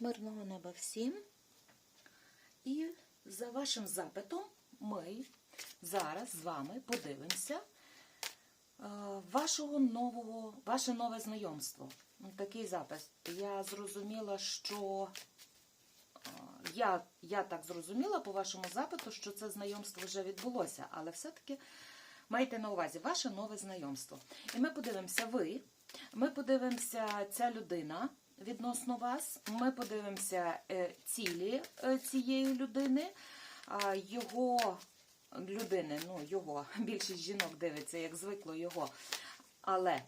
Мирного неба всім. І за вашим запитом ми зараз з вами подивимося е, вашого нового, ваше нове знайомство. Ну, Такий запис. Я зрозуміла, що е, я, я так зрозуміла по вашому запиту, що це знайомство вже відбулося, але все-таки майте на увазі ваше нове знайомство. І ми подивимося ви, ми подивимося ця людина відносно вас, ми подивимося е, цілі е, цієї людини, його людини, ну його, більшість жінок дивиться, як звикло його. Але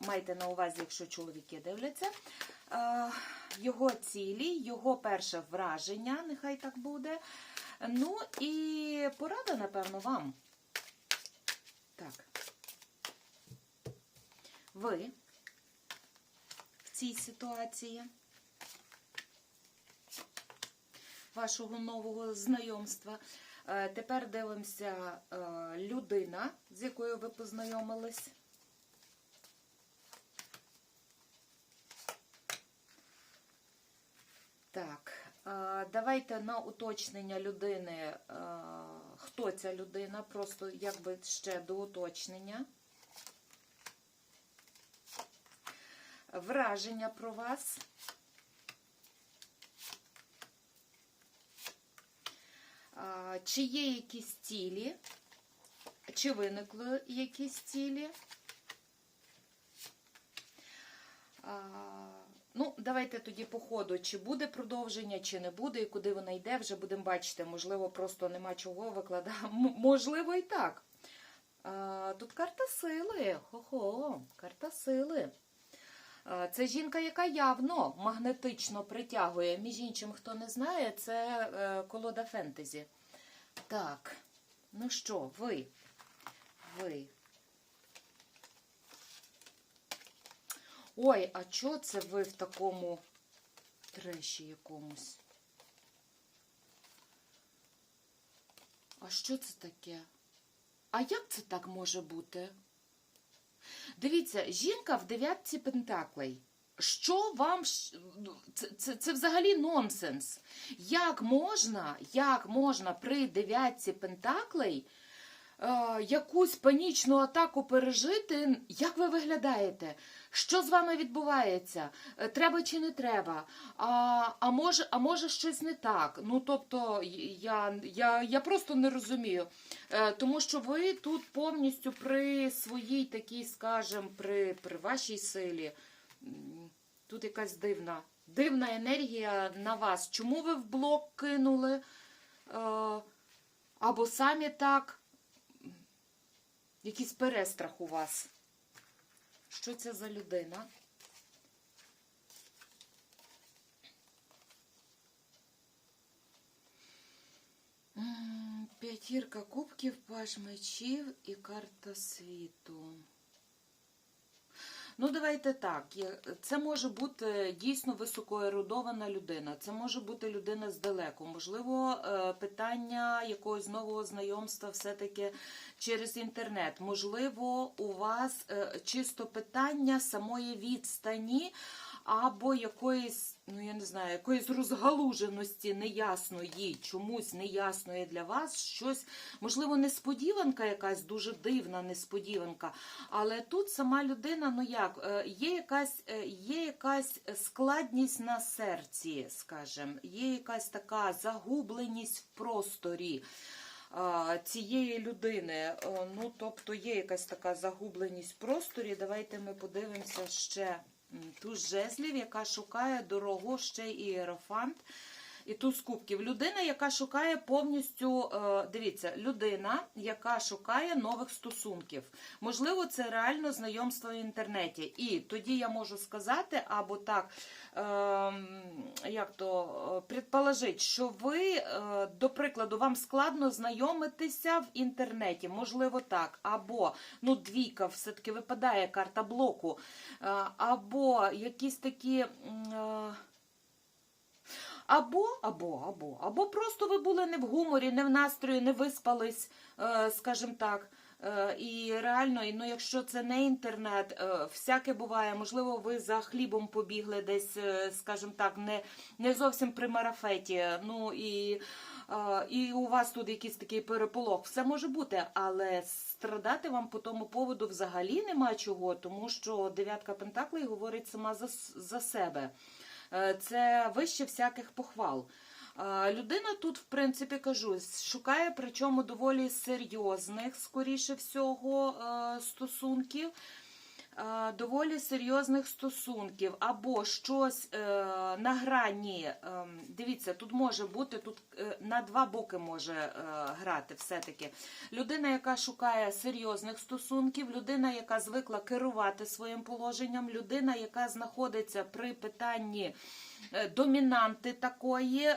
майте на увазі, якщо чоловіки дивляться, його цілі, його перше враження, нехай так буде. Ну і порада, напевно, вам. Так. Ви цій ситуації вашого нового знайомства. Е, Тепер дивимося е, людина, з якою ви познайомились. Так, е, давайте на уточнення людини, хто ця людина, просто якби ще до уточнення. Враження про вас. Чи є якісь цілі? Чи виникли якісь цілі? Ну, давайте тоді по ходу, чи буде продовження, чи не буде, і куди вона йде, вже будемо бачити. Можливо, просто нема чого викладати. Можливо, і так. Тут карта сили. Хо-хо, карта сили. А, Це жінка, яка явно магнетично притягує. Між іншим, хто не знає, це е, колода фентезі. Так, ну що, ви? Ви. Ой, а чого це ви в такому треші якомусь? А що це таке? А як це так може бути? Дивіться, жінка в дев'ятці пентаклей. Що вам ну, це, це, це взагалі нонсенс? Як можна, як можна при дев'ятці пентаклей якусь панічну атаку пережити? Як ви виглядаєте? Що з вами відбувається? Е, Треба чи не треба? А, а, може, а може щось не так? Ну тобто, я, я, я просто не розумію. Е, Тому що ви тут повністю при своїй такій, скажімо, при, при вашій силі. Тут якась дивна, дивна енергія на вас. Чому ви в блок кинули? Е, Або самі так? Якийсь перестрах у вас. Що це за людина? П'ятірка кубків, паж мечів і карта світу. Ну, давайте так. Це може бути дійсно високоерудована людина. Це може бути людина здалеку. Можливо, е, питання якогось нового знайомства все-таки через інтернет. Можливо, у вас е, чисто питання самої відстані. Або якоїсь, ну я не знаю, якоїсь розгалуженості неясної, чомусь неясної для вас, щось, можливо, несподіванка якась дуже дивна несподіванка. Але тут сама людина, ну як, е, є якась, е, є якась складність на серці, скажімо, є якась така загубленість в просторі. Цієї людини, Е, ну тобто є якась така загубленість в просторі. Давайте ми подивимося ще туз жезлів, яка шукає дорогу, ще і іерофант. І туз кубків. Людина, яка шукає повністю, е, дивіться, людина, яка шукає нових стосунків. Можливо, це реально знайомство в інтернеті. І тоді я можу сказати, або так, ем, як то, е, предположить, що ви, е, до прикладу, вам складно знайомитися в інтернеті. Можливо, так. Або, ну, двійка все-таки випадає карта блоку. Або якісь такі. Або, або, або, або просто ви були не в гуморі, не в настрої, не виспались, е, скажімо так. Е, І реально, ну, якщо це не інтернет, е, всяке буває. Можливо, ви за хлібом побігли десь, скажімо так, не, не зовсім при марафеті. Ну і, і у вас тут якийсь такий переполох. Все може бути, але страдати вам по тому поводу взагалі нема чого, тому що дев'ятка пентаклей говорить сама за, за себе. Е, Це вище всяких похвал. Е, Людина тут, в принципі, кажу, шукає причому доволі серйозних, скоріше всього, е, стосунків. Е, Доволі серйозних стосунків, або щось е, на грані. е, Дивіться, тут може бути, тут е, на два боки може грати все-таки. Людина, яка шукає серйозних стосунків, людина, яка звикла керувати своїм положенням, людина, яка знаходиться при питанні домінанти такої.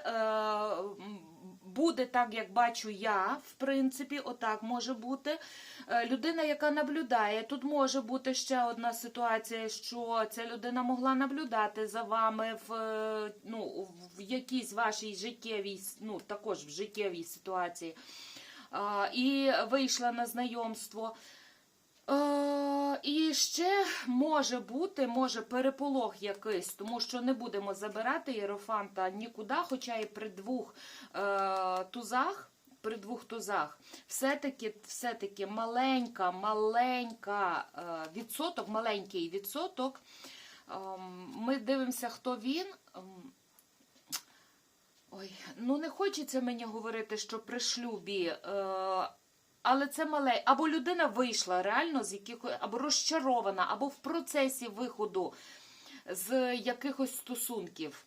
Буде так, як бачу я, в принципі, отак може бути. Е, Людина, яка наблюдає, тут може бути ще одна ситуація, що ця людина могла наблюдати за вами в, е, ну, в якійсь вашій життєвій, ну, також в життєвій ситуації. І вийшла на знайомство. Е, і ще може бути, може переполох якийсь, тому що не будемо забирати єрофанта нікуди, хоча і при двох е, тузах. При двох тузах все-таки все-таки маленька, маленька е, відсоток, маленький відсоток. Ем, Ми дивимося, хто він. Ем, Ой, ну не хочеться мені говорити, що при шлюбі. Але це мале. Або людина вийшла реально з якихось, або розчарована, або в процесі виходу з якихось стосунків.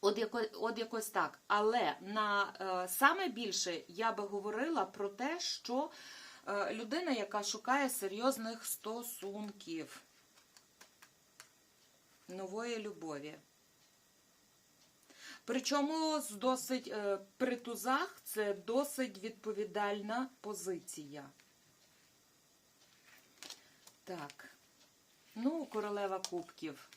От, яко, от якось так. Але на е, саме більше я би говорила про те, що е, людина, яка шукає серйозних стосунків, нової любові. Причому з досить е, при тузах це досить відповідальна позиція. Так. Ну, королева кубків.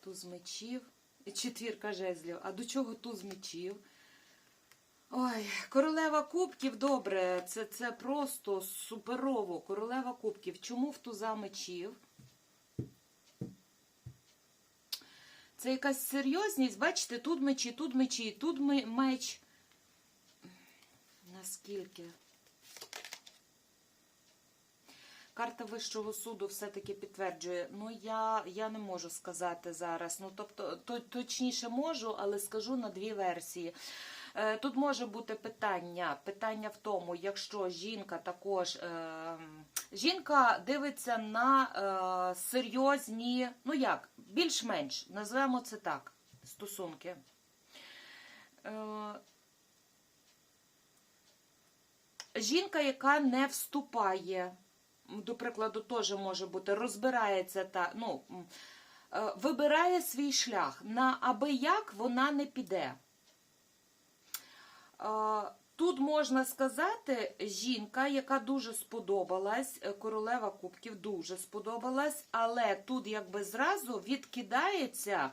Туз мечів. Четвірка жезлів. А до чого туз мечів? Ой, королева кубків, добре, це, це просто суперово. Королева кубків. Чому в туза мечів? Це якась серйозність. Бачите, тут мечі, тут мечі, тут меч. Наскільки? Карта Вищого суду все-таки підтверджує. Ну, я, я не можу сказати зараз. Ну, тобто, то, точніше можу, але скажу на дві версії. Е, Тут може бути питання. Питання в тому, якщо жінка також е, жінка дивиться на е, серйозні, ну як, більш-менш, назвемо це так, стосунки. Жінка, яка не вступає, до прикладу, теж може бути, розбирається та ну, вибирає свій шлях. На аби як вона не піде. Тут можна сказати, жінка, яка дуже сподобалась, е, королева кубків дуже сподобалась, але тут якби зразу відкидається.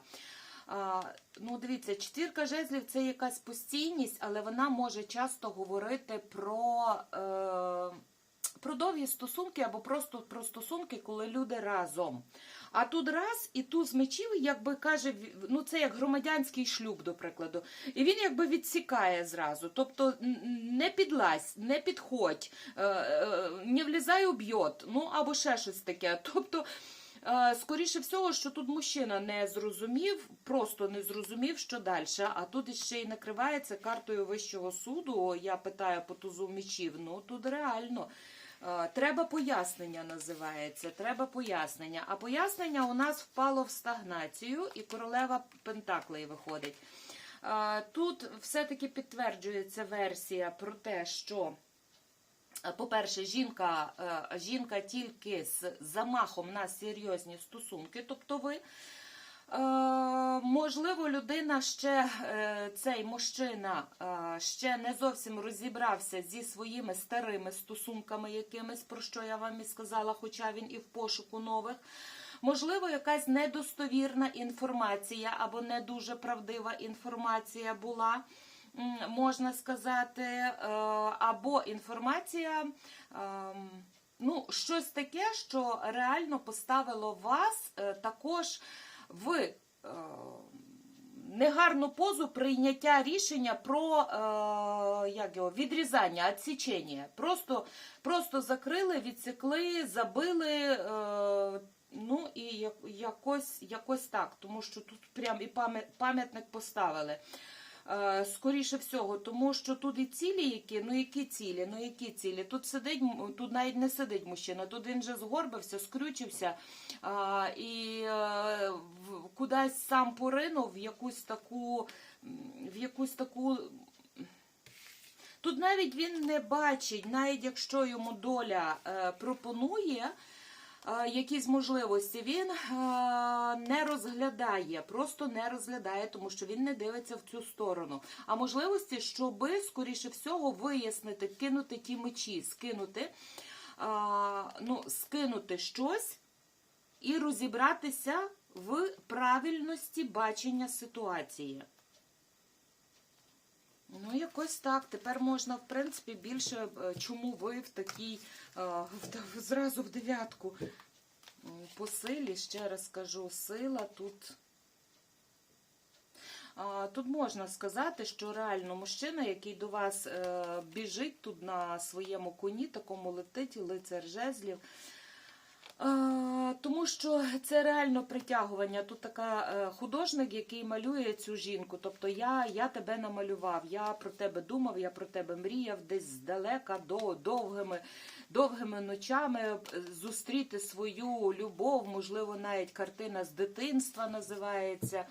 Ну, дивіться, четвірка жезлів це якась постійність, але вона може часто говорити про, е, про довгі стосунки або просто про стосунки, коли люди разом. А тут раз і туз мечів, якби каже, ну це як громадянський шлюб, до прикладу. І він якби відсікає зразу. Тобто не підлазь, не підходь, е, е, не влізай у б'йот, ну або ще щось таке. Тобто. Е, Скоріше всього, що тут мужчина не зрозумів, просто не зрозумів, що далі. А тут ще й накривається картою Вищого суду. Я питаю по тузу мечів. Ну тут реально. Е, Треба пояснення називається. Треба пояснення. А пояснення у нас впало в стагнацію, і королева Пентаклей виходить. Е, Тут все-таки підтверджується версія про те, що. Е, По-перше, жінка, жінка тільки з замахом на серйозні стосунки, тобто ви. Е, Можливо, людина ще, е, цей мужчина е, ще не зовсім розібрався зі своїми старими стосунками якимись, про що я вам і сказала, хоча він і в пошуку нових. Можливо, якась недостовірна інформація або не дуже правдива інформація була. можна сказати, або інформація. ем, Ну, щось таке, що реально поставило вас також в е, негарну позу прийняття рішення про е, як його, відрізання, відсічення. Просто, просто закрили, відсікли, забили. Е, ну і як- якось, якось так, тому що тут прям і пам'ят- пам'ятник поставили. Е, Скоріше всього, тому що тут і цілі які, ну які цілі, ну які цілі. Тут сидить, тут навіть не сидить мужчина, тут він же згорбився, скрючився а, і е, в- кудись сам поринув в якусь таку, в якусь таку. Тут навіть він не бачить, навіть якщо йому доля е, пропонує е, якісь можливості, він е, не розглядає, просто не розглядає, тому що він не дивиться в цю сторону. А можливості, щоби, скоріше всього, вияснити, кинути ті мечі, скинути, е, ну, скинути щось і розібратися в правильності бачення ситуації. Ну, якось так. Тепер можна, в принципі, більше, е, чому ви в такій, е, зразу в дев'ятку. По силі, ще раз кажу, сила тут. Тут можна сказати, що реально мужчина, який до вас е, біжить тут на своєму коні, такому летить, лицар жезлів. Тому що це реально притягування. Тут така е, художник, який малює цю жінку. Тобто я, я тебе намалював, я про тебе думав, я про тебе мріяв десь здалека, до довгими, довгими ночами е, зустріти свою любов, можливо, навіть картина з дитинства називається.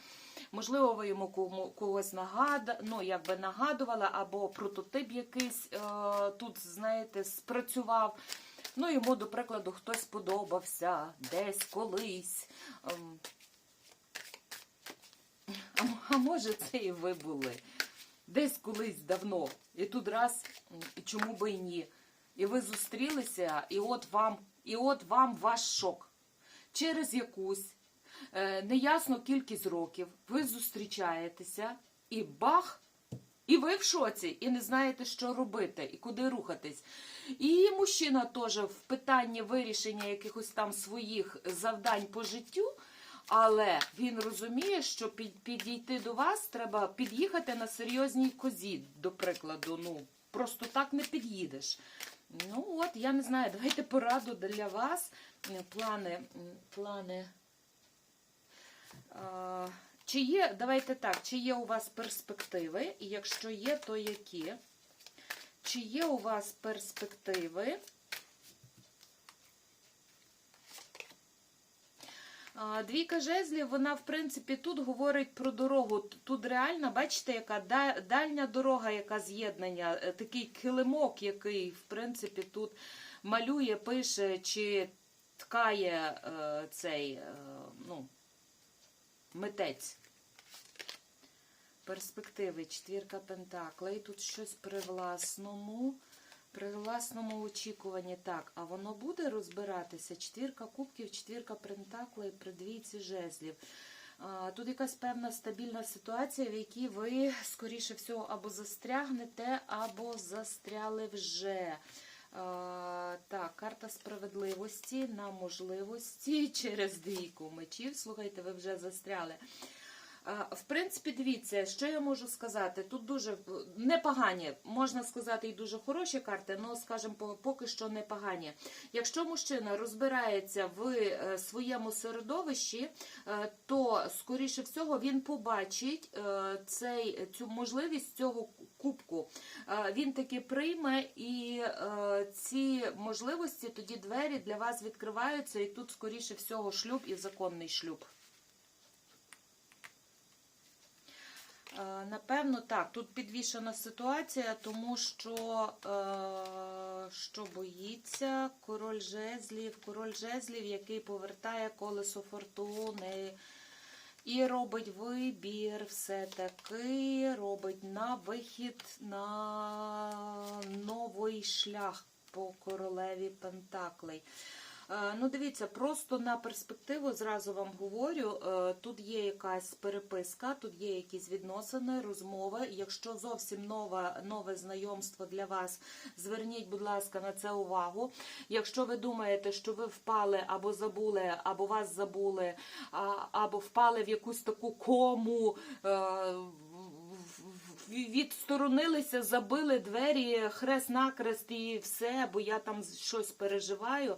Можливо, ви йому когось нагад... ну, якби нагадували, або прототип якийсь е, тут, знаєте, спрацював. Ну, йому, до прикладу, хтось сподобався десь колись. Ем, А, може, це і ви були. Десь колись давно. І тут раз, і чому би і ні. І ви зустрілися, і от вам, і от вам ваш шок. Через якусь е, неясну кількість років ви зустрічаєтеся, і бах! І ви в шоці, і не знаєте, що робити, і куди рухатись. І мужчина теж в питанні вирішення якихось там своїх завдань по життю, але він розуміє, що підійти до вас треба під'їхати на серйозній козі, до прикладу. Ну, просто так не під'їдеш. Ну от, я не знаю, давайте пораду для вас. Плани, плани. Чи є, давайте так, чи є у вас перспективи, і якщо є, то які? Чи є у вас перспективи? Двійка жезлів, вона, в принципі, тут говорить про дорогу. Тут реально, бачите, яка дальня дорога, яка з'єднання, е, такий килимок, який, в принципі, тут малює, пише чи ткає е, цей, е, ну, митець. Перспективи, четвірка пентаклей. Тут щось при власному, при власному очікуванні. Так, а воно буде розбиратися? Четвірка кубків, четвірка пентаклей при двійці жезлів. Тут якась певна стабільна ситуація, в якій ви, скоріше всього, або застрягнете, або застряли вже. А, Так, карта справедливості на можливості через двійку мечів. Слухайте, ви вже застряли. В принципі, дивіться, що я можу сказати. Тут дуже непогані, можна сказати, і дуже хороші карти, але, скажімо, поки що непогані. Якщо мужчина розбирається в е, своєму середовищі, е, то, скоріше всього, він побачить е, цей, цю можливість цього кубку. Він таки прийме, і е, ці можливості, тоді двері для вас відкриваються, і тут, скоріше всього, шлюб і законний шлюб. Е, Напевно, так. Тут підвішена ситуація, тому що, е, що боїться король жезлів, король жезлів, який повертає колесо фортуни і робить вибір, все-таки робить на вихід на новий шлях по королеві Пентаклей. Е, Ну, дивіться, просто на перспективу зразу вам говорю. е, Тут є якась переписка, тут є якісь відносини, розмови. Якщо зовсім нове, нове знайомство для вас, зверніть, будь ласка, на це увагу. Якщо ви думаєте, що ви впали або забули, або вас забули, або впали в якусь таку кому. е, Відсторонилися, забили двері, хрест-накрест і все, бо я там щось переживаю.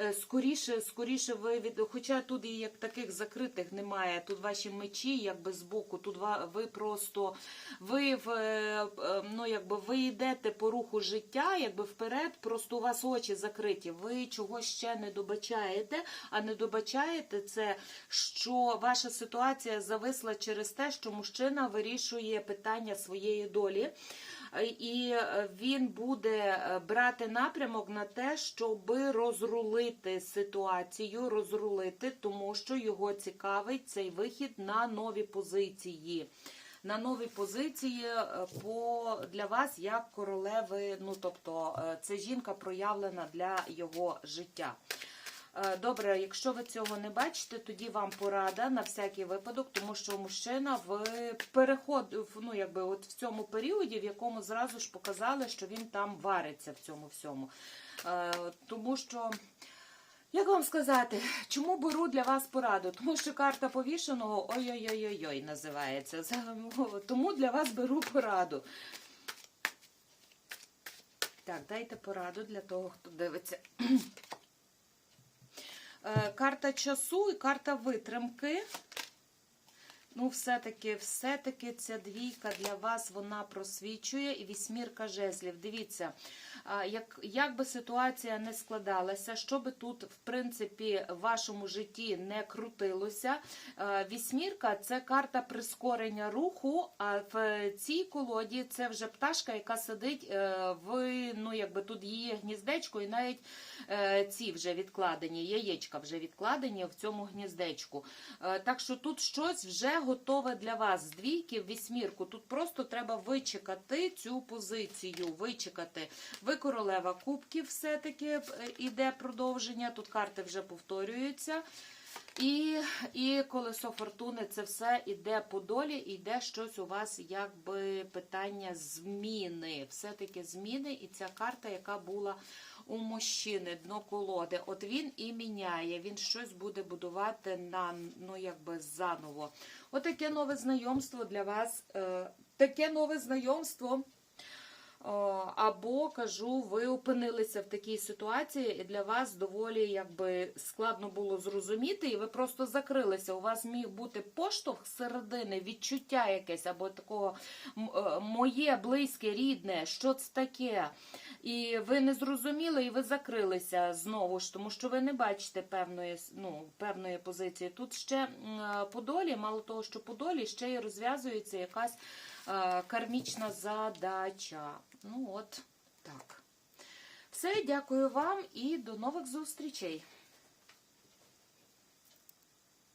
Е, Скоріше, скоріше ви від. Хоча тут і як таких закритих немає. Тут ваші мечі, якби збоку, тут ва- ви просто ви в е, е, ну якби ви йдете по руху життя, якби вперед, просто у вас очі закриті. Ви чогось ще не добачаєте, а не добачаєте це, що ваша ситуація зависла через те, що мужчина вирішує питання своєї долі. Е, І е, він буде е, брати напрямок на те, щоб розрулити ситуацію, розрулити, тому що його цікавить цей вихід на нові позиції. На нові позиції по для вас як королеви. Ну тобто, це жінка проявлена для його життя. Е, Добре, якщо ви цього не бачите, тоді вам порада на всякий випадок, тому що мужчина в переход, ну якби от в цьому періоді, в якому зразу ж показали, що він там вариться в цьому всьому. Е, Тому що. Як вам сказати, чому беру для вас пораду? Тому що карта повішеного ой-ой-ой-ой називається. Тому для вас беру пораду. Так, дайте пораду для того, хто дивиться. Е, Карта часу і карта витримки. Ну, все-таки, все-таки ця двійка для вас вона просвічує і вісьмірка жезлів. Дивіться, як, як би ситуація не складалася, що би тут, в принципі, в вашому житті не крутилося. Вісьмірка це карта прискорення руху, а в цій колоді це вже пташка, яка сидить е, в, ну, якби тут її гніздечко, і навіть е, ці вже відкладені, яєчка вже відкладені в цьому гніздечку. Е, Так що тут щось вже готове для вас. З двійки в вісьмірку. Тут просто треба вичекати цю позицію. Вичекати. Ви королева кубків, все-таки е, іде продовження. Тут карти вже повторюються. І, і колесо фортуни це все іде по долі, іде щось у вас, якби питання зміни. Все-таки зміни, і ця карта, яка була у мужчини, дно колоди. От він і міняє, він щось буде будувати на ну якби заново. Отаке нове знайомство для вас. Е, таке нове знайомство. О, Або кажу, ви опинилися в такій ситуації, і для вас доволі якби складно було зрозуміти, і ви просто закрилися. У вас міг бути поштовх зсередини, відчуття якесь, або такого е, моє близьке, рідне, що це таке. І ви не зрозуміли, і ви закрилися знову ж, тому що ви не бачите певної, ну, певної позиції. Тут ще е, по долі, мало того, що по долі ще й розв'язується якась е, кармічна задача. Ну от так. Все, дякую вам і до нових зустрічей.